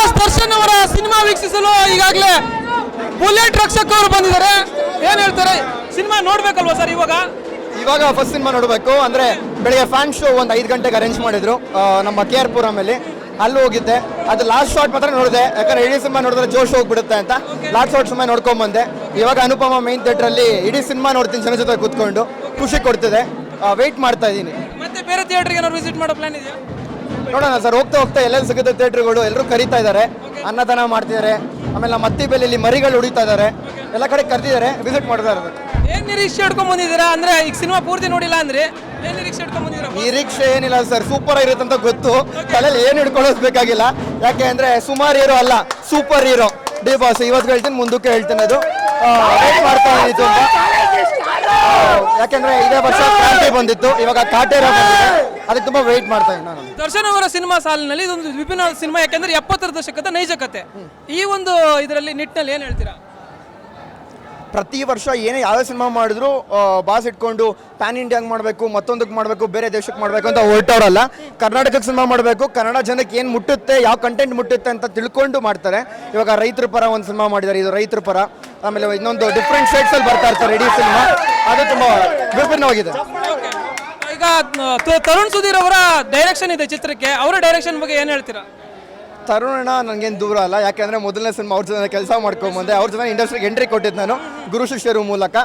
Boss Darshan ಅವರ cinema ವೀಕ್ಷಿಸಲು ಈಗಾಗಲೇ ಬುಲೆಟ್ ರಕ್ಷಕ್ ಅವರು ಬಂದಿದ್ದಾರೆ. ಏನ್ ಹೇಳ್ತಾರೆ? ಸಿನಿಮಾ ನೋಡ್ಬೇಕಲ್ವಾ ಸರ್ ಇವಾಗ? ಇವಾಗ ಫಸ್ಟ್ ಸಿನಿಮಾ ನೋಡಬೇಕು. ಅಂದ್ರೆ ಬೆಳಿಗ್ಗೆ ಫ್ಯಾನ್ ಶೋ ಒಂದು ಐದು ಗಂಟೆಗೆ ಅರೇಂಜ್ ಮಾಡಿದ್ರು ಆ, ನಮ್ಮ ಕೆ ಆರ್ ಪುರಮಲ್ಲಿ ಅಲ್ಲಿ. ಹೋಗಿದ್ದೆ. ಅದು ಲಾಸ್ಟ್ ಶಾಟ್ ಮಾತ್ರ ನೋಡಿದೆ. ಯಾಕಂದ್ರೆ ಇಡೀ ಸಿನಿಮಾ ನೋಡಿದ್ರೆ ಜೋಶ್ ಹೋಗ್ಬಿಡುತ್ತೆ ಅಂತ. ಲಾಸ್ಟ್ ಶಾಟ್ ಸುಮ್ಮನೆ ನೋಡ್ಕೊಂಡ್ ಬಂದೆ ಇವಾಗ ಅನುಪಮ ಮೈನ್ ಥಿಯೇಟರ್ ಅಲ್ಲಿ ಇಡೀ ಸಿನಿಮಾ ನೋಡ್ತೀನಿ ಜನ ಜೊತೆ ಕೂತ್ಕೊಂಡು. ಖುಷಿ ಕೊಡ್ತಿದೆ. ವೆಯ್ಟ್ ಮಾಡ್ತಾ ಇದ್ದೀನಿ. ಮತ್ತೆ ಬೇರೆ ಥಿಯೇಟರ್ಗೆ ಏನಾದ್ರು ವಿಸಿಟ್ ಮಾಡೋ ಪ್ಲಾನ್ ಇದೆಯಾ? ನೋಡೋಣ ಸರ್ ಹೋಗ್ತಾ ಹೋಗ್ತಾ ಎಲ್ಲೆಲ್ಲಿ ಸಿಗುತ್ತೆ ಥಿಯೇಟ್ರ್ಗಳು? ಎಲ್ಲರೂ ಕರೀತಾ ಇದ್ದಾರೆ ಅನ್ನದಾನ ಮಾಡ್ತಿದ್ದಾರೆ ಆಮೇಲೆ ನಮ್ಮ ಮತ್ತಿ ಬೆಲೆಯಲ್ಲಿ ಮರಿಗಳು ಉಡಿತಾ ಇದ್ದಾರೆ ಎಲ್ಲ ಕಡೆ ಕರೆದಿದ್ದಾರೆ ವಿಸಿಟ್ ಮಾಡ್ತಾ ಇರೋದು. ಏನ್ ನಿರೀಕ್ಷೆ ಇಟ್ಕೊಂಡ್ ಬಂದಿದ್ದೀರಾ? ಅಂದ್ರೆ ಈಗ ಸಿನಿಮಾ ಪೂರ್ತಿ ನೋಡಿಲ್ಲ ಅಂದ್ರೆ ಏನ್ ನಿರೀಕ್ಷೆ ಇಟ್ಕೊಂಡ್ ಬಂದಿದ್ದೀರಾ? ನಿರೀಕ್ಷೆ ಏನಿಲ್ಲ ಸರ್ ಸೂಪರ್ ಆಗಿರುತ್ತೆ ಅಂತ ಗೊತ್ತು. ತಲೆಯಲ್ಲಿ ಏನು ಹಿಡ್ಕೊಳ್ಳೋದು ಬೇಕಾಗಿಲ್ಲ. ಯಾಕೆ ಅಂದ್ರೆ ಸುಮಾರು ಹೀರೋ ಅಲ್ಲ ಸೂಪರ್ ಹೀರೋ ಡಿ ಬಾಸ್ ಇವತ್ತು ಹೇಳ್ತೀನಿ ಮುಂದಕ್ಕೆ ಹೇಳ್ತೀನಿ ಅದು. ಮಾಡ್ತಾ ಇದ್ದು ಅಂತ. ಯಾಕೆಂದ್ರೆ ಇದೇ ವರ್ಷ ಕ್ರಾಂತಿ ಬಂದಿತ್ತು ಇವಾಗ ಕಾಟೇರ ಬಂದಿದೆ ಅದಕ್ಕೆ ತುಂಬಾ ವೆಯ್ಟ್ ಮಾಡ್ತಾ ಇದ್ದೀನಿ ನಾನು. ದರ್ಶನ್ ಅವರ ಸಿನಿಮಾ ಸಾಲಿನಲ್ಲಿ ಇದೊಂದು ವಿಭಿನ್ನ ಸಿನಿಮಾ ಯಾಕೆಂದ್ರೆ ಎಪ್ಪತ್ತರ ದಶಕದ ನೈಜ ಕತೆ ಈ ಒಂದು ಇದರಲ್ಲಿ ನಿಟ್ಟಿನಲ್ಲಿ ಏನ್ ಹೇಳ್ತೀರಾ? ಪ್ರತಿ ವರ್ಷ ಏನೇ ಯಾವ ಸಿನಿಮಾ ಮಾಡಿದ್ರು ಬಾಸ್ ಇಟ್ಕೊಂಡು ಪ್ಯಾನ್ ಇಂಡಿಯಾಗ್ ಮಾಡಬೇಕು ಮತ್ತೊಂದಕ್ಕೆ ಮಾಡಬೇಕು ಬೇರೆ ದೇಶಕ್ಕೆ ಮಾಡಬೇಕು ಅಂತ ಹೊರಟವರಲ್ಲ. ಕರ್ನಾಟಕಕ್ಕೆ ಸಿನಿಮಾ ಮಾಡಬೇಕು ಕನ್ನಡ ಜನಕ್ಕೆ ಏನು ಮುಟ್ಟುತ್ತೆ ಯಾವ ಕಂಟೆಂಟ್ ಮುಟ್ಟುತ್ತೆ ಅಂತ ತಿಳ್ಕೊಂಡು ಮಾಡ್ತಾರೆ. ಇವಾಗ ರೈತರ ಪರ ಒಂದು ಸಿನಿಮಾ ಮಾಡಿದ್ದಾರೆ ಇದು ರೈತರ ಪರ. ಆಮೇಲೆ ಇನ್ನೊಂದು ಡಿಫ್ರೆಂಟ್ ಶೇಡ್ಸಲ್ಲಿ ಬರ್ತಾ ಇರ್ತಾರೆ ಇಡೀ ಸಿನಿಮಾ. ಅದು ತುಂಬಾ ವಿಭಿನ್ನವಾಗಿದೆ. ಈಗ ತ- ತರುಣ್ ಸುಧೀರ್ ಅವರ ಡೈರೆಕ್ಷನ್ ಇದೆ ಚಿತ್ರಕ್ಕೆ. ಅವರ ಡೈರೆಕ್ಷನ್ ಬಗ್ಗೆ ಏನ್ ಹೇಳ್ತೀರಾ? ತರುಣ ನನಗೇನು ದೂರ ಅಲ್ಲ. ಯಾಕೆಂದರೆ ಮೊದಲನೇ ಸಿನಿಮಾ ಅವ್ರ ಜೊತೆ ಕೆಲಸ ಮಾಡ್ಕೊಂಬಂದೆ ಅವ್ರ ಜೊತೆ ಇಂಡಸ್ಟ್ರಿಗೆ ಎಂಟ್ರಿ ಕೊಟ್ಟಿದ್ದು ನಾನು ಗುರು ಶಿಷ್ಯರು ಮೂಲಕ.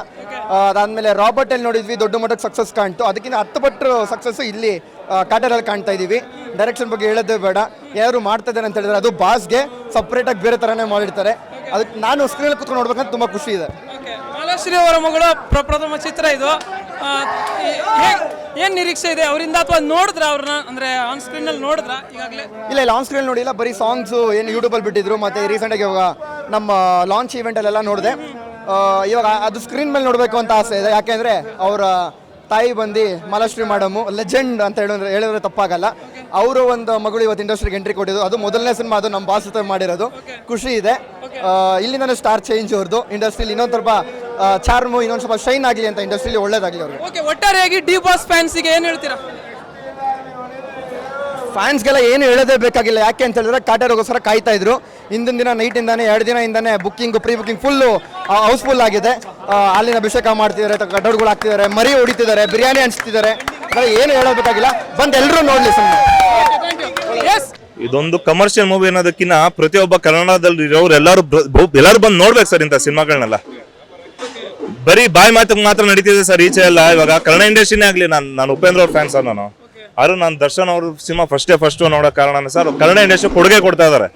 ಆ, ಅದಾದ್ಮೇಲೆ ರಾಬರ್ಟ್ ಅಲ್ಲಿ ನೋಡಿದ್ವಿ ದೊಡ್ಡ ಮಟ್ಟಕ್ಕೆ ಸಕ್ಸಸ್ ಕಾಣ್ತು. ಅದಕ್ಕಿಂತ ಹತ್ತು ಪಟ್ಟು ಸಕ್ಸಸ್ ಇಲ್ಲಿ ಕಾಟರಲ್ಲಿ ಕಾಣ್ತಾ ಇದ್ದೀವಿ ಡೈರೆಕ್ಷನ್ ಬಗ್ಗೆ ಹೇಳೋದೇ ಬೇಡ. ಯಾರು ಮಾಡ್ತಾ ಇದ್ದಾರೆ ಅಂತ ಹೇಳಿದ್ರೆ ಅದು ಬಾಸ್ಗೆ ಸಪ್ರೇಟಾಗಿ ಬೇರೆ ಥರನೇ ಮಾಡಿರ್ತಾರೆ. ಅದಕ್ಕೆ ನಾನು ಸ್ಕ್ರೀನಲ್ಲಿ ಕುತ್ಕೊಂಡು ನೋಡ್ಬೇಕಂತ ತುಂಬ ಖುಷಿ ಇದೆ. ಮಾಲಾಶ್ರೀ ಅವರ ಮಗಳು ಪ್ರಪ್ರಥಮ ಚಿತ್ರ ಇದು. ಏನು ನಿರೀಕ್ಷೆ ಇದೆ? ಅವರಿಂದ ಅಥವಾ ನೋಡಿದ್ರ ಅವ್ರನ್ನ? ಅಂದ್ರೆ ಆನ್ ಸ್ಕ್ರೀನ್ ಅಲ್ಲಿ ನೋಡಿದ್ರ ಈಗಾಗಲೇ? ಇಲ್ಲ ಇಲ್ಲ ಆನ್ ಸ್ಕ್ರೀನ್ ನೋಡಿಲ್ಲ ಬರೀ ಸಾಂಗ್ಸ್ ಏನು ಯೂಟ್ಯೂಬಲ್ಲಿ ಬಿಟ್ಟಿದ್ರು ಮತ್ತೆ ರೀಸೆಂಟಾಗಿ ಇವಾಗ ನಮ್ಮ ಲಾಂಚ್ ಇವೆಂಟಲ್ಲೆಲ್ಲ ನೋಡಿದೆ. ಇವಾಗ ಅದು ಸ್ಕ್ರೀನ್ ಮೇಲೆ ನೋಡಬೇಕು ಅಂತ ಆಸೆ ಇದೆ. ಯಾಕೆಂದ್ರೆ ಅವರ ತಾಯಿ ಬಂದು ಮಲಶ್ರೀ ಮಾಡಮು ಲೆಜೆಂಡ್ ಅಂತ ಹೇಳಿದ್ರೆ ಹೇಳಿದ್ರೆ ತಪ್ಪಾಗಲ್ಲ. ಅವರು ಒಂದು ಮಗಳು ಇವತ್ತು ಇಂಡಸ್ಟ್ರಿಗೆ ಎಂಟ್ರಿ ಕೊಟ್ಟಿದ್ದು. ಅದು ಮೊದಲನೇ ಸಿನಿಮಾ ಅದು ನಮ್ಮ ಬಾಸ್ ಜೊತೆ ಮಾಡಿರೋದು. ಖುಷಿ ಇದೆ. ಇಲ್ಲಿಂದನೇ ಸ್ಟಾರ್ ಚೇಂಜ್ ಅವ್ರದ್ದು ಇಂಡಸ್ಟ್ರಿಲಿ ಇನ್ನೊಂದು ಸ್ವಲ್ಪ ಚಾರ್ಮು ಇನ್ನೊಂದು ಸ್ವಲ್ಪ ಶೈನ್ ಆಗಲಿ ಅಂತ ಇಂಡಸ್ಟ್ರಿಲಿ ಒಳ್ಳೇದಾಗಲಿ ಅವ್ರಿಗೆ. ಓಕೆ ಒಟ್ಟಾರೆಯಾಗಿ ಡಿ ಬಾಸ್ ಫ್ಯಾನ್ಸಿಗೆ ಏನು ಹೇಳ್ತೀರಾ? ಫ್ಯಾನ್ಸ್ಗೆಲ್ಲ ಏನು ಹೇಳೋದೇ ಬೇಕಾಗಿಲ್ಲ. ಯಾಕೆ ಅಂತ ಹೇಳಿದ್ರೆ ಕಾಟೇರಿಗೋಸ್ಕರ ಕಾಯ್ತಾ ಇದ್ರು. ಹಿಂದಿನ ದಿನ ನೈಟಿಂದಾನೆ ಎರಡು ದಿನ ಇಂದಾನೆ booking pre booking full housefull ಆಗಿದೆ. ಅಲ್ಲಿನ ಅಭಿಷೇಕ ಮಾಡ್ತಿದ್ದಾರೆ ಕಡ್ಡೋಡ್ಗಳು ಹಾಕ್ತಿದ್ದಾರೆ ಮರಿ ಹೊಡಿತಿದ್ದಾರೆ ಬಿರಿಯಾನಿ ಹಂಚ್ತಿದ್ದಾರೆ ಅದೆಲ್ಲ ಏನು ಹೇಳೋಬೇಕಾಗಿಲ್ಲ ಬಂದು ಎಲ್ಲರೂ ನೋಡಲಿ ಸುಮ್ಮನೆ ಇದೊಂದು ಕಮರ್ಷಿಯಲ್ ಮೂವಿ ಅನ್ನೋದಕ್ಕಿಂತ ಪ್ರತಿಯೊಬ್ಬ ಕನ್ನಡದಲ್ಲಿ ಇರೋರು ಎಲ್ಲರೂ ಎಲ್ಲರೂ ಬಂದು ನೋಡ್ಬೇಕು ಸರ್ ಇಂಥ ಸಿನಿಮಾಗಳನ್ನೆಲ್ಲ. ಬರೀ ಬಾಯಿ ಮಾತು ಮಾತ್ರ ನಡೀತಿದೆ ಸರ್, ಈಚೆ ಎಲ್ಲ. ಇವಾಗ ಕನ್ನಡ ಇಂಡಸ್ಟ್ರಿನೇ ಆಗಲಿ, ನಾನು ನಾನು ಉಪೇಂದ್ರ ಅವ್ರ ಫ್ಯಾನ್ ಸರ್ ನಾನು. ಆದ್ರೂ ನಾನು ದರ್ಶನ್ ಅವ್ರ ಸಿನಿಮಾ ಫಸ್ಟೇ ಫಸ್ಟ್ ನೋಡೋ ಕಾರಣ ಸರ್, ಕನ್ನಡ ಇಂಡಸ್ಟ್ರಿ ಕೊಡುಗೆ ಕೊಡ್ತಾ ಇದ್ದಾರೆ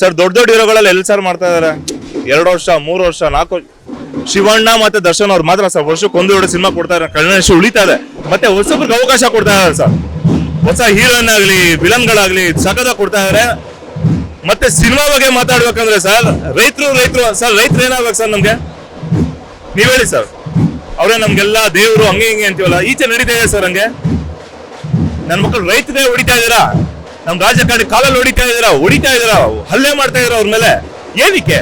ಸರ್, ದೊಡ್ಡ ದೊಡ್ಡ ಹೀರೋಗಳೆಲ್ಲ ಎಲ್ಲಿ ಸರ್ ಮಾಡ್ತಾ ಇದ್ದಾರೆ ಎರಡು ವರ್ಷ, ಮೂರು ವರ್ಷ, ನಾಲ್ಕು ಶಿವಣ್ಣ ಮತ್ತೆ ದರ್ಶನ್ ಅವ್ರು ಮಾತ್ರ ಸರ್, ವರ್ಷಕ್ಕೆ ಒಂದು, ಎರಡು ಸಿನಿಮಾ ಕೊಡ್ತಾ ಇದಾರೆ. ಕನ್ನಡ ಇಂಡಸ್ಟ್ರಿ ಉಳಿತಾ ಇದೆ. ಮತ್ತೆ ಹೊಸಬ್ರಿಗೆ ಅವಕಾಶ ಕೊಡ್ತಾ ಇದ್ದಾರೆ ಸರ್. ಹೊಸ ಹೀರೋಯಿನ್ ಆಗಲಿ, ವಿಲನ್ಗಳಾಗಲಿ, ಸಖತ ಕೊಡ್ತಾ ಇದಾರೆ. ಮತ್ತೆ ಸಿನಿಮಾ ಬಗ್ಗೆ ಮಾತಾಡ್ಬೇಕಂದ್ರೆ ಸರ್, ರೈತರು ರೈತರು, ಸರ್, ರೈತರು ಏನಾಗ್ಬೇಕು ಸರ್ ನಮ್ಗೆ? ನೀವ್ ಹೇಳಿ ಸರ್. ಅವರೇ ನಮ್ಗೆಲ್ಲ ದೇವರು ಹಂಗೆ ಹಿಂಗೆ ಅಂತೀವಲ್ಲ, ಈಚೆ ನಡೀತಾ ಇದೆ ಸರ್ ಹಂಗೆ. ನನ್ನ ಮಕ್ಕಳು ರೈತರೇ ಹೊಡಿತಾ ಇದೀರಾ ನಮ್ ರಾಜಕಾರಣಿ ಕಾಲಲ್ಲಿ ಹೊಡಿತಾ ಇದೀರಾ ಹೊಡಿತಾ ಇದೀರಾ ಹಲ್ಲೆ ಮಾಡ್ತಾ ಇದೀರಾ ಅವ್ರ ಮೇಲೆ? ಏನಕ್ಕೆ?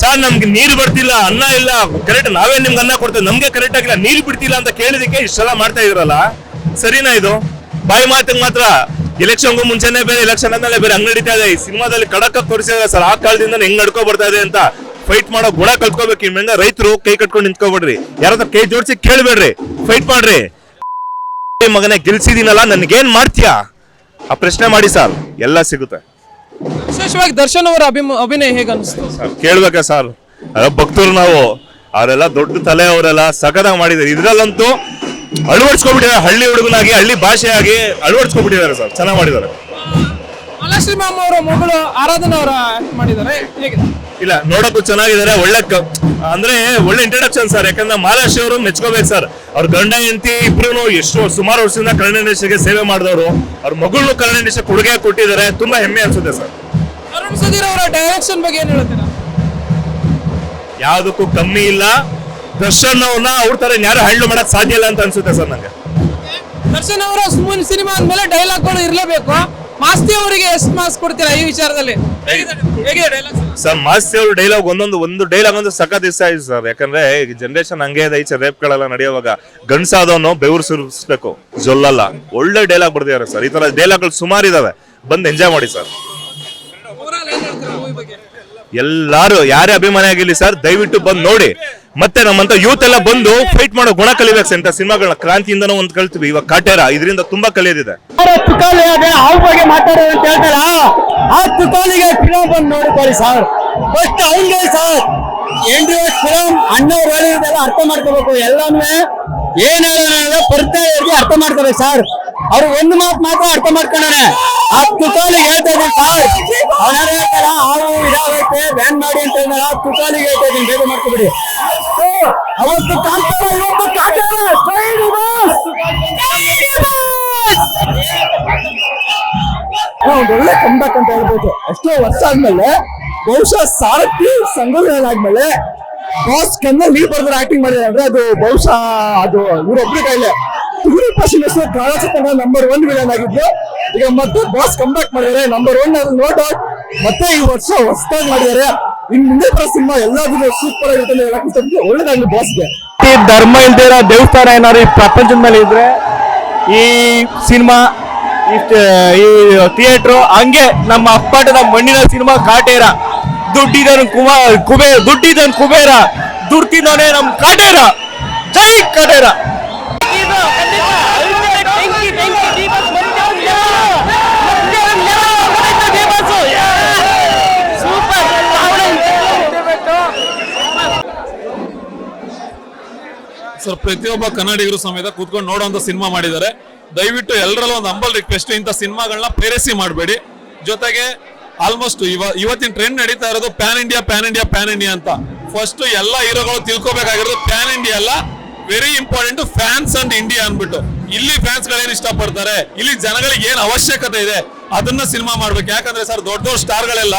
ಸರ್, ನಮ್ಗೆ ನೀರು ಬರ್ತಿಲ್ಲ, ಅನ್ನ ಇಲ್ಲ. ಕರೆಕ್ಟ್ ನಾವೇ ನಿಮ್ಗೆ ಅನ್ನ ಕೊಡ್ತೇವೆ? ನಮ್ಗೆ ಕರೆಕ್ಟ್ ಆಗಿಲ್ಲ. ನೀರು ಬಿಡ್ತಿಲ್ಲ ಅಂತ ಕೇಳಿದಕ್ಕೆ ಇಷ್ಟೆಲ್ಲ ಮಾಡ್ತಾ ಇದ್ರಲ್ಲ? ಸರಿನಾ ಇದು? ಬಾಯಿ ಮಾತಿಗೆ ಮಾತ್ರ. ಎಲೆಕ್ಷನ್ಗೂ ಮುಂಚೆನೆ ಬೇರೆ ಎಲೆಕ್ಷನ್ ಆದ್ಮೇಲೆ ಬೇರೆ ಹಂಗ್ ನಡೀತಾ ಇದೆ. ಈ ಸಿನಿಮಾದಲ್ಲಿ ಕಡಕ ತೋರಿಸಿದ್ರೆ ಸರ್. ಆ ಕಾಲದಿಂದ ಹೆಂಗ್ ನಡ್ಕೊ ಬರ್ತಾ ಇದೆ ಅಂತ. ಫೈಟ್ ಮಾಡೋ ಗುಣ ಕಲ್ತ್ಕೋಬೇಕು ಇನ್ಮೇಲೆ ರೈತರು ಕೈ ಕಟ್ಕೊಂಡು ನಿಂತ್ಕೊಬೇಡ್ರಿ. ಯಾರಾದ್ರೂ ಕೈ ಜೋಡಿಸಿ ಕೇಳ್ಬೇಡ್ರಿ. ಫೈಟ್ ಮಾಡ್ರಿ. ಮಗನೇ ಗೆಲ್ಸಿದೀನಲ್ಲ ನನ್ಗೇನ್ ಮಾಡ್ತೀಯಾ? ಆ ಪ್ರಶ್ನೆ ಮಾಡಿ ಸರ್. ಎಲ್ಲ ಸಿಗುತ್ತೆ. ವಿಶೇಷವಾಗಿ ದರ್ಶನ್ ಅವರ ಅಭಿಮ ಅಭಿನಯ ಹೇಗೆ ಅನಿಸ್ತು? ಸರ್ ಕೇಳ್ಬೇಕಾ ಸರ್. ಭಕ್ತರು ನಾವು. ಅವರೆಲ್ಲ ದೊಡ್ಡ ತಲೆ ಅವರೆಲ್ಲ ಸಖತ್ತಾಗಿ ಮಾಡಿದ್ದಾರೆ. ಇದ್ರಲ್ಲಂತೂ ಅಳವಡಿಸ್ಕೊಂಡ್ಬಿಟ್ಟಿದ್ದಾರೆ ಹಳ್ಳಿ ಹುಡುಗನಾಗಿ ಹಳ್ಳಿ ಭಾಷೆಯಾಗಿ ಅಳವಡಿಸ್ಕೊಬಿಟ್ಟಿದ್ದಾರೆ ಸರ್. ಚೆನ್ನಾಗಿ ಮಾಡಿದ್ದಾರೆ. ಮಾಲಾಶ್ರೀ ಮಾಮ ಅವರ ಮಗಳು ಆರಾಧನಾ ಅವರ ಮಾಡಿದ್ದಾರೆ. ಹೇಗಿದೆ? ಇಲ್ಲ ನೋಡಕ್ಕೂ ಚೆನ್ನಾಗಿದ್ದಾರೆ. ಒಳ್ಳೆ ಕ- ಅಂದ್ರೆ ಒಳ್ಳೆ ಇಂಟ್ರಡಕ್ಷನ್ ಸರ್ ಯಾಕಂದ್ರೆ ಮಹಾರಾಷ್ಟ್ರ ಅವರು ಮೆಚ್ಕೋಬೇಕು ಸರ್ ಅವ್ರ ಗಂಡ ಹೆಂಡತಿ ಇಬ್ರು ಎಷ್ಟು ಸುಮಾರು ವರ್ಷದಿಂದ ಕನ್ನಡ ಸೇವೆ ಮಾಡಿದವರು. ಅವ್ರ ಮಗಳು ಕನ್ನಡ ಕೊಡುಗೆ ಕೊಟ್ಟಿದ್ದಾರೆ. ತುಂಬಾ ಹೆಮ್ಮೆ ಅನ್ಸುತ್ತೆ ಸರ್ ಅರುಣ್ ಸುಧೀರ್ ಅವರ ಡೈರೆಕ್ಷನ್ ಬಗ್ಗೆ ಏನ್ ಹೇಳ್ತೀರಾ? ಯಾವುದಕ್ಕೂ ಕಮ್ಮಿ ಇಲ್ಲ. ದರ್ಶನ್ ಅವ್ರನ್ನ ಅವ್ರ ತರ ಯಾರು ಹ್ಯಾಂಡಲ್ ಮಾಡಕ್ ಸಾಧ್ಯ ಇಲ್ಲ ಅಂತ ಅನ್ಸುತ್ತೆ ಸರ್ ನಂಗೆ. ದರ್ಶನ್ ಅವರ ಸುಮ್ಮನೆ ಸಿನಿಮಾ ಅಂದ್ಮೇಲೆ ಡೈಲಾಗ್ಗಳು ಇರಲೇಬೇಕು. ಮಾಸ್ತಿ ಅವರಿಗೆ ಎಷ್ಟು ಮಾರ್ಕ್ಸ್ ಕೊಡ್ತೀರಾ ಈ ವಿಚಾರದಲ್ಲಿ? ಹೇಗಿದೆ ಹೇಗಿದೆ ಸರ್ ಮಾಸ್ತಿ ಅವರು ಡೈಲಾಗ್ ಒಂದೊಂದು ಒಂದು ಡೈಲಾಗ್ ಒಂದು ಸಖತ್ ಇಷ್ಟ ಆಯ್ತು ಸರ್. ಯಾಕಂದ್ರೆ ಜನರೇಷನ್ ಹಂಗೆ ಇದೆ ಈಚೆ ರೇಪ್ಗಳೆಲ್ಲ ನಡೆಯುವಾಗ ಗಂಡ್ಸಾದವನು ಬೆವರು ಸುರಿಸ್ಬೇಕು ಜೊಲ್ಲಲ್ಲ. ಒಳ್ಳೆ ಡೈಲಾಗ್ ಬರ್ದಿದ್ದಾರೆ ಸರ್. ಈ ತರ ಡೈಲಾಗ್ಗಳು ಸುಮಾರು ಇದಾವೆ. ಬಂದು ಎಂಜಾಯ್ ಮಾಡಿ ಸರ್. ಎಲ್ಲಾರು ಯಾರೇ ಅಭಿಮಾನಿ ಆಗಿರ್ಲಿ ಸರ್ ದಯವಿಟ್ಟು ಬಂದು ನೋಡಿ. ಮತ್ತೆ ನಮ್ಮಂತ ಯೂತ್ ಎಲ್ಲ ಬಂದು ಫೈಟ್ ಮಾಡೋ ಗುಣ ಕಲಿಬೇಕು ಅಂತ ಸಿನಿಮಾಗಳನ್ನ ಕ್ರಾಂತಿಯಿಂದನೂ ಒಂದ್ ಕಲ್ತೀವಿ ಇವಾಗ ಕಾಟೇರ, ಇದರಿಂದ ತುಂಬಾ ಕಲಿಯೋದಿದೆ. ಅವ್ರ ಬಗ್ಗೆ ಮಾತಾಡೋದು ಅಂತ ಹೇಳ್ತಾರ? ಆ ತುಕಾಲಿಗೆ ಫಿಲಮ್ ಬಂದು ನೋಡ್ಕೊಳ್ಳಿ ಸರ್. ಫಸ್ಟ್ ಅವ್ನಿಗೆ sir. N D S film ಅಣ್ಣವ್ರು ಹೇಳಿರೋದೆಲ್ಲ ಅರ್ಥ ಮಾಡ್ಕೋಬೇಕು. ಎಲ್ಲಾನು ಏನ್ ಹೇಳೋಣ ಪರಿಚಯರಿಗೆ ಅರ್ಥ ಮಾಡ್ತಾರೆ ಸರ್. ಅವ್ರು ಒಂದು ಮಾತು ಮಾತ್ರ ಅರ್ಥ ಮಾಡ್ಕೊಂಡಾನೆ ಆ ತುಕಾಲಿಗೆ ಹೇಳ್ತಾ ಇದ್ದೀನಿ ಸರ್. ಅವನಾರು ಹೇಳ್ತಾರ? ಹಾವು ಇದಾಗೈತೆ ಬ್ಯಾನ್ ಮಾಡಿ ಅಂತ ಹೇಳಿದಾರ ಆ ಹೇಳ್ತಾ ಇದ್ದೀನಿ, ಬೇಗ ಮಾಡ್ಕೊಬಿಡಿ. ಅವತ್ತು ಒಳ್ಳೆ ಕಂಬ್ಯಾಕ್ ಅಂತ ಹೇಳ್ಬೋದು. ಎಷ್ಟೋ ವರ್ಷ ಆದ್ಮೇಲೆ, ಬಹುಶಃ ಸಾರಥಿ ಸಂಗೋಲನಾದ್ಮೇಲೆ ಬಾಸ್ ಕನ್ನ ನೀವು ಬರ್ತಾರೆ ಆಕ್ಟಿಂಗ್ ಮಾಡಿದ್ರೆ ಅಂದ್ರೆ ಅದು ಬಹುಶಃ ಅದು ಇವರೊಬ್ರು ಕೈಲೆ. ತುಗುರಿಪ್ಪ Srinivasa Kannada number one villain ಆಗಿದ್ದು, ಈಗ ಮತ್ತೆ ಬಾಸ್ ಕಮ್ ಬ್ಯಾಕ್ ಮಾಡಿದ್ದಾರೆ. ನಂಬರ್ ಒನ್ ಅದು ನೋ ಡೌಟ್ ಮತ್ತೆ ಈ ವರ್ಷ ಹೊಸದಾಗಿ ಮಾಡಿದ್ದಾರೆ. ಇನ್ ಮುಂದೆ ಬರೋ ಸಿನಿಮಾ ಎಲ್ಲಾದ್ರೂ ಸೂಪರ್ ಆಗಿರುತ್ತೆ ಹೇಳಕ್. ಒಳ್ಳೇದಾಗ್ಲಿ ಬಾಸ್ಗೆ ಧರ್ಮ ಇಲ್ದೇ ಇರೋ ದೇವಸ್ಥಾನ ಏನಾದ್ರು ಈ ಪ್ರಪಂಚದ ಮೇಲೆ ಇದ್ರೆ ಈ ಸಿನಿಮಾ, ಈ ಥಿಯೇಟ್ರು ಹಂಗೆ ನಮ್ಮ ಅಪ್ಪಾಟದ ಮಣ್ಣಿನ ಸಿನಿಮಾ ಕಾಟೇರ. ದುಡ್ಡಿದನ್ ಕುಮಾರ್ ಕುಬೇ ದುಡ್ಡಿದನ್ ಕುಬೇರ ದುಡ್ತಿದ್ದಾನೆ ನಮ್ ಕಡೇರ. ಜೈ ಕಡೇರ. ಸರ್ ಪ್ರತಿಯೊಬ್ಬ ಕನ್ನಡಿಗರು ಸಮೇತ ಕೂತ್ಕೊಂಡು ನೋಡುವಂತ ಸಿನಿಮಾ ಮಾಡಿದ್ದಾರೆ. ದಯವಿಟ್ಟು ಎಲ್ಲರಲ್ಲೂ ಒಂದು ಅಂಬಲ್ ರಿಕ್ವೆಸ್ಟ್ ಇಂಥ ಸಿನಿಮಾಗಳನ್ನ ಪೇರೆಸಿ ಮಾಡಬೇಡಿ. ಜೊತೆಗೆ ಆಲ್ಮೋಸ್ಟ್ ಇವ, ಇವತ್ತಿನ ಟ್ರೆಂಡ್ ನಡೀತಾ ಇರೋದು pan India pan India pan India ಅಂತ. ಫಸ್ಟ್ ಎಲ್ಲ ಹೀರೋಗಳು ತಿಳ್ಕೊಬೇಕಾಗಿರೋದು ಪ್ಯಾನ್ ಇಂಡಿಯಾ ಅಲ್ಲ. Very important fans and India ಅನ್ಬಿಟ್ಟು ಇಲ್ಲಿ ಫ್ಯಾನ್ಸ್ ಗಳೇನು ಇಷ್ಟಪಡ್ತಾರೆ? ಇಲ್ಲಿ ಜನಗಳಿಗೆ ಏನು ಅವಶ್ಯಕತೆ ಇದೆ? ಅದನ್ನ ಸಿನಿಮಾ ಮಾಡ್ಬೇಕು. ಯಾಕಂದ್ರೆ ಸರ್ ದೊಡ್ಡ ದೊಡ್ಡ ಸ್ಟಾರ್ ಗಳೆಲ್ಲ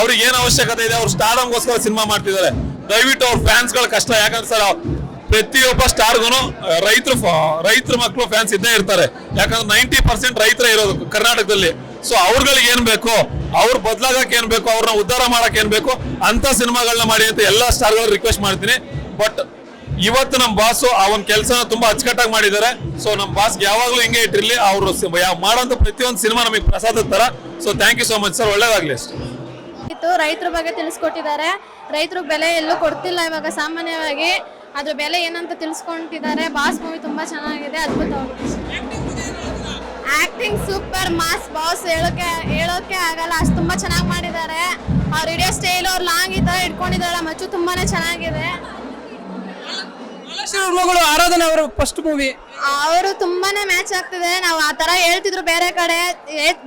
ಅವ್ರಿಗೆ ಏನು ಅವಶ್ಯಕತೆ ಇದೆ? ಅವ್ರು ಸ್ಟಾರ್ಗೋಸ್ಕರ ಸಿನಿಮಾ ಮಾಡ್ತಿದ್ದಾರೆ. ದಯವಿಟ್ಟು ಅವ್ರ ಫ್ಯಾನ್ಸ್ಗಳ ಕಷ್ಟ. ಯಾಕಂದ್ರೆ ಸರ್ ಪ್ರತಿಯೊಬ್ಬ ಸ್ಟಾರ್ಗೂ ರೈತರು ರೈತರ ಮಕ್ಕಳು ಫ್ಯಾನ್ಸ್ ಇದ್ದೇ ಇರ್ತಾರೆ. ಯಾಕಂದ್ರೆ ನೈಂಟಿ ಪರ್ಸೆಂಟ್ ರೈತರೇ ಇರೋದು ಕರ್ನಾಟಕದಲ್ಲಿ. ಸೊ ಅವ್ರಗಳಿಗೆ ಏನ್ ಬೇಕು, ಅವ್ರು ಬದಲಾಗಕ್ಕೆ ಏನ್ ಬೇಕು ಅವ್ರನ್ನ ಉದ್ಧಾರ ಮಾಡಕ್ ಏನ್ ಬೇಕು ಅಂತ ಸಿನಿಮಾಗಳನ್ನ ಮಾಡಿ ಅಂತ ಎಲ್ಲಾ ಸ್ಟಾರ್ಗಳು ರಿಕ್ವೆಸ್ಟ್ ಮಾಡ್ತೀನಿ. ಬಟ್ ಇವತ್ತು ನಮ್ಮ ಬಾಸು ಆ ಒಂದು ಕೆಲಸನ ತುಂಬಾ ಅಚ್ಚುಕಟ್ಟಾಗಿ ಮಾಡಿದ್ದಾರೆ. ಸೊ ನಮ್ಮ ಬಾಸ್ಗೆ ಯಾವಾಗ್ಲೂ ಹಿಂಗೆ ಇಟ್ಟಿರ್ಲಿ. ಅವರು ಮಾಡೋಂಥ ಪ್ರತಿಯೊಂದು ಸಿನಿಮಾ ನಮಗೆ ಪ್ರಸಾದದ ತರ. So thank you so much sir ಒಳ್ಳೇದಾಗ್ಲಿ ಅಷ್ಟು. ರೈತರ ಬಗ್ಗೆ ತಿಳಿಸ್ಕೊಟ್ಟಿದ್ದಾರೆ. ರೈತರು ಬೆಲೆ ಎಲ್ಲೂ ಕೊಡ್ತಿಲ್ಲ ಇವಾಗ ಸಾಮಾನ್ಯವಾಗಿ. ಅದ್ರ ಬೆಲೆ ಏನಂತ ತಿಳಿಸ್ಕೊಂಡಿದ್ದಾರೆ ಬಾಸ್ ಮೂವಿ ತುಂಬಾ ಚೆನ್ನಾಗಿದೆ. ಅದ್ಭುತವಾಗಿದೆ. ಆಕ್ಟಿಂಗ್ ಸೂಪರ್ ಮಾಸ್ ಬಾಸ್ ಹೇಳೋಕೆ ಹೇಳೋಕೆ ಆಗಲ್ಲ. ಅಷ್ಟು ತುಂಬಾ ಚೆನ್ನಾಗಿ ಮಾಡಿದ್ದಾರೆ. ಅವ್ರ ಇಡೀ ಸ್ಟೈಲ್ ಅವ್ರು ಲಾಂಗ್ ಈ ತರ ಇಟ್ಕೊಂಡಿದ್ದಾಳೆ. ಮಚ್ಚು ತುಂಬಾನೇ ಚೆನ್ನಾಗಿದೆ. ಮಗಳು ಆರಾಧನೆ ಅವರ ಫಸ್ಟ್ ಮೂವಿ ಅವರು ತುಂಬಾನೇ ಮ್ಯಾಚ್ ಆಗ್ತಿದೆ. ನಾವು ಆ ತರ ಹೇಳ್ತಿದ್ರು ಬೇರೆ ಕಡೆ.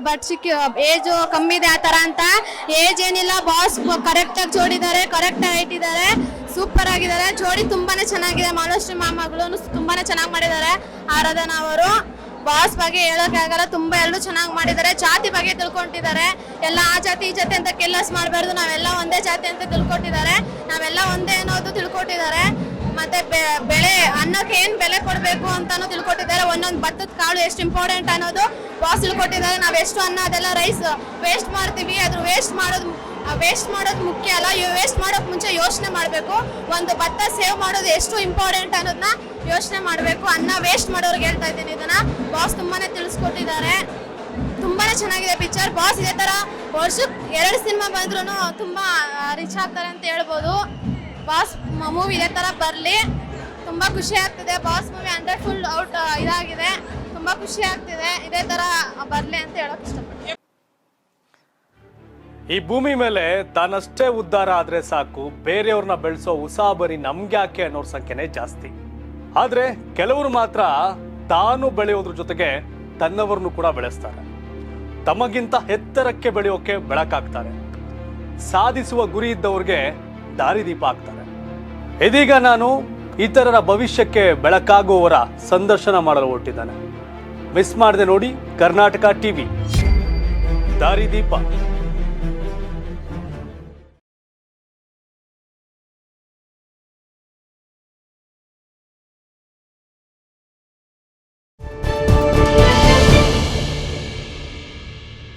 ಬಟ್ ಸಿಕ್ಕಿ ಏಜ್ ಕಮ್ಮಿ ಇದೆ ಆ ತರ ಅಂತ. ಏಜ್ ಏನಿಲ್ಲ ಬಾಸ್ ಕರೆಕ್ಟ್ ಆಗಿ ಜೋಡಿದ್ದಾರೆ ಕರೆಕ್ಟ್ ಆಗಿ ಇಟ್ಟಿದ್ದಾರೆ ಸೂಪರ್ ಆಗಿದ್ದಾರೆ. ಜೋಡಿ ತುಂಬಾನೇ ಚೆನ್ನಾಗಿದೆ. ಮಾನಶ್ರೀ ಮಾಮಗಳು ತುಂಬಾನೇ ಚೆನ್ನಾಗಿ ಮಾಡಿದ್ದಾರೆ. ಆರಾಧನಾ ಅವರು. ಬಾಸ್ ಬಗ್ಗೆ ಹೇಳೋಕೆ ಆಗಲ್ಲ ತುಂಬಾ ಎಲ್ಲರೂ ಚೆನ್ನಾಗಿ ಮಾಡಿದ್ದಾರೆ, ಜಾತಿ ಬಗ್ಗೆ ತಿಳ್ಕೊಂಡಿದ್ದಾರೆ. ಎಲ್ಲ ಆ ಜಾತಿ, ಈ ಜಾತಿ ಅಂತ ಕೆಲಸ ಮಾಡಬಾರ್ದು, ನಾವೆಲ್ಲ ಒಂದೇ ಜಾತಿ ಅಂತ ತಿಳ್ಕೊಟ್ಟಿದ್ದಾರೆ ನಾವೆಲ್ಲ ಒಂದೇ ಅನ್ನೋದು ತಿಳ್ಕೊಟ್ಟಿದ್ದಾರೆ. ಮತ್ತೆ ಬೆಳೆ, ಅನ್ನಕ್ಕೆ ಏನ್ ಬೆಲೆ ಕೊಡಬೇಕು ಅಂತಾನು ತಿಳ್ಕೊಟ್ಟಿದ್ದಾರೆ. ಒಂದೊಂದು ಭತ್ತದ ಕಾಳು ಎಷ್ಟು ಇಂಪಾರ್ಟೆಂಟ್ ಅನ್ನೋದು ಬಾಸ್ ತಿಳ್ಕೊಟ್ಟಿದ್ದಾರೆ ನಾವು ಎಷ್ಟು ಅನ್ನ, ಅದೆಲ್ಲ ರೈಸ್ ವೇಸ್ಟ್ ಮಾಡ್ತೀವಿ. ಅದ್ರ ವೇಸ್ಟ್ ಮಾಡೋದು ವೇಸ್ಟ್ ಮಾಡೋದು ಮುಖ್ಯ ಅಲ್ಲ. ವೇಸ್ಟ್ ಮಾಡೋಕ್ ಮುಂಚೆ ಯೋಚನೆ ಮಾಡಬೇಕು. ಒಂದು ಭತ್ತ ಸೇವ್ ಮಾಡೋದು ಎಷ್ಟು ಇಂಪಾರ್ಟೆಂಟ್ ಅನ್ನೋದನ್ನ ಯೋಚನೆ ಮಾಡಬೇಕು. ಅನ್ನ ವೇಸ್ಟ್ ಮಾಡೋರ್ಗೆ ಹೇಳ್ತಾ ಇದ್ದೀನಿ ಇದನ್ನ. ಬಾಸ್ ತುಂಬಾನೇ ತಿಳಿಸ್ಕೊಟ್ಟಿದ್ದಾರೆ. ತುಂಬಾನೇ ಚೆನ್ನಾಗಿದೆ ಪಿಕ್ಚರ್ ಬಾಸ್ ಇದೇ ತರ ವರ್ಷಕ್ಕೆ ಎರಡು ಸಿನಿಮಾ ಬಂದ್ರು ತುಂಬಾ ರಿಚ್ ಆಗ್ತಾರೆ ಅಂತ ಹೇಳ್ಬೋದು. ಬಾಸ್ ಮೂವಿ ಇದೇ ತರ ಬರಲಿ. ತುಂಬಾ ಖುಷಿ ಆಗ್ತಿದೆ. ಬಾಸ್ ಮೂವಿ ಅಂದ್ರೆ ಫುಲ್ ಔಟ್ ಇದಾಗಿದೆ. ತುಂಬಾ ಖುಷಿ ಆಗ್ತಿದೆ. ಇದೇ ತರ ಬರಲಿ ಅಂತ ಹೇಳಕ್ ಇಷ್ಟಪಡ್ತೀನಿ. ಈ ಭೂಮಿ ಮೇಲೆ ತಾನಷ್ಟೇ ಉದ್ಧಾರ ಆದ್ರೆ ಸಾಕು, ಬೇರೆಯವ್ರನ್ನ ಬೆಳೆಸೋ ಉಸಾಬರಿ ನಮ್ಗ್ಯಾಕೆ ಅನ್ನೋರ್ ಸಂಖ್ಯೆನೇ ಜಾಸ್ತಿ. ಆದ್ರೆ ಕೆಲವರು ಮಾತ್ರ ತಾನು ಬೆಳೆಯೋದ್ರ ಜೊತೆಗೆ ತನ್ನವರನ್ನು ಕೂಡ ಬೆಳೆಸ್ತಾರೆ. ತಮಗಿಂತ ಎತ್ತರಕ್ಕೆ ಬೆಳೆಯೋಕೆ ಬೆಳಕಾಗ್ತಾರೆ. ಸಾಧಿಸುವ ಗುರಿ ಇದ್ದವ್ರಿಗೆ ದಾರಿದೀಪ ಆಗ್ತಾರೆ ಇದೀಗ ನಾನು ಇತರರ ಭವಿಷ್ಯಕ್ಕೆ ಬೆಳಕಾಗುವವರ ಸಂದರ್ಶನ ಮಾಡಲು ಹೊರಟಿದ್ದಾನೆ. ಮಿಸ್ ಮಾಡದೆ ನೋಡಿ ಕರ್ನಾಟಕ ಟಿವಿ. ದಾರಿದೀಪ